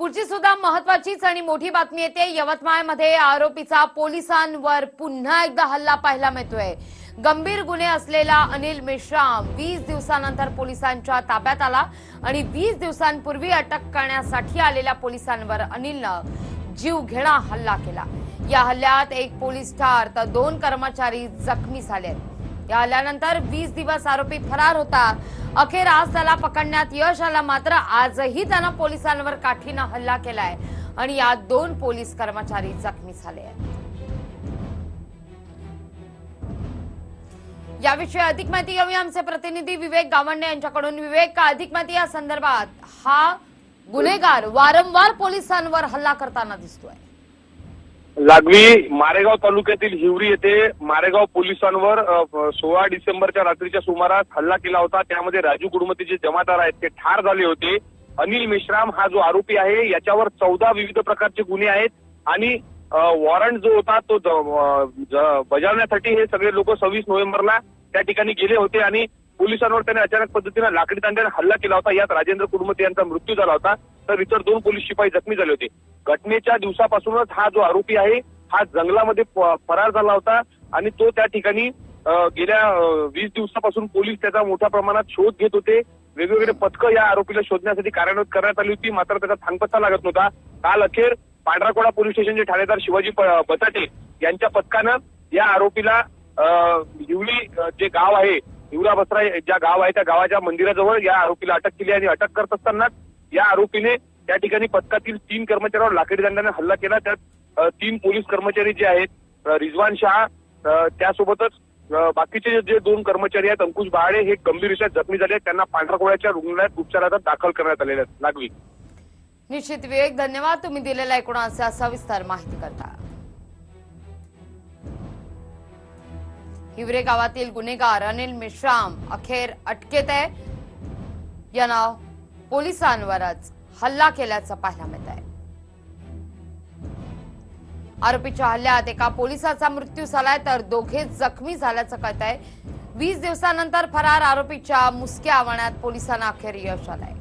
पुढची सुद्धा महत्वाचीच आणि मोठी बातमी येते. यवतमाळमध्ये आरोपीचा पोलिसांवर पुन्हा एकदा हल्ला पाहायला मिळतोय. गंभीर गुन्हे असलेला अनिल मेश्राम वीस दिवसानंतर पोलिसांच्या ताब्यात आला आणि वीस दिवसांपूर्वी अटक करण्यासाठी आलेल्या पोलिसांवर अनिलनं जीवघेणा हल्ला केला. या हल्ल्यात एक पोलीस ठार तर दोन कर्मचारी जखमी झाले आहेत हल्ल्यानंतर वीस दिवस आरोपी फरार होता. अखेर आज त्याला पकडण्यात यश आलं. मात्र आजही त्यानं पोलिसांवर काठीनं हल्ला केलाय आणि यात दोन पोलीस कर्मचारी जखमी झाले आहेत. याविषयी अधिक माहिती घेऊया आमचे प्रतिनिधी विवेक गावंडे यांच्याकडून. विवेक का अधिक माहिती या संदर्भात? हा गुन्हेगार वारंवार पोलिसांवर हल्ला करताना दिसतोय. लागवी मारेगाव तालुक्यातील हिवरी येथे मारेगाव पोलिसांवर सोळा डिसेंबरच्या रात्रीच्या सुमारास हल्ला केला होता. त्यामध्ये राजू कुडमतीचे जमादार आहेत. ते ठार झाले होते. अनिल मेश्राम हा जो आरोपी आहे याच्यावर चौदा विविध प्रकारचे गुन्हे आहेत आणि वॉरंट जो होता तो बजावण्यासाठी हे सगळे लोक सव्वीस नोव्हेंबरला त्या ठिकाणी गेले होते आणि पोलिसांवर त्याने अचानक पद्धतीने लाकडी तांड्याने हल्ला केला होता. यात राजेंद्र कुडमती यांचा मृत्यू झाला होता. तर इतर दोन पोलीस शिपाई जखमी झाले होते. घटनेच्या दिवसापासूनच हा जो आरोपी आहे हा जंगलामध्ये फरार झाला होता आणि तो त्या ठिकाणी गेल्या वीस दिवसापासून पोलीस त्याचा मोठ्या प्रमाणात शोध घेत होते. वेगवेगळे पथकं या आरोपीला शोधण्यासाठी कार्यान्वित करण्यात आली होती. मात्र त्याचा थांगपत्ता लागत नव्हता. काल अखेर पांढराकोडा पोलीस स्टेशनचे ठाणेदार शिवाजी प- बचाटे यांच्या पथकानं या आरोपीला हिवळी जे गाव आहे हिवरा बसरा ज्या गाव आहे त्या गावाच्या मंदिराजवळ या आरोपीला अटक केली आणि अटक करत असताना या आरोपीने त्या ठिकाणी पथकातील तीन कर्मचाऱ्यांवर लाकडी दंडाने हल्ला केला. त्यात तीन पोलीस कर्मचारी जे आहेत रिजवान शहा त्यासोबतच बाकीचे जे दोन कर्मचारी आहेत अंकुश बहाडे हे गंभीररित्या जखमी झाले आहेत. त्यांना पांढरकोळ्याच्या रुग्णालयात उपचारात दाखल करण्यात आलेले आहेत लागवी निश्चित विवेक धन्यवाद. तुम्ही दिलेल्या एकूणाचा सविस्तर माहिती करता. हिवरे गावातील गुन्हेगार अनिल मेश्राम अखेर अटकेत आहे. यानं पोलिसांवरच हल्ला केल्याचं पाहायला मिळत आहे. आरोपीच्या हल्ल्यात एका पोलिसाचा मृत्यू झालाय तर दोघे जखमी झाल्याचं कळत आहे वीस दिवसानंतर फरार आरोपीच्या मुसक्या आव्हानात पोलिसांना अखेर यश आलंय.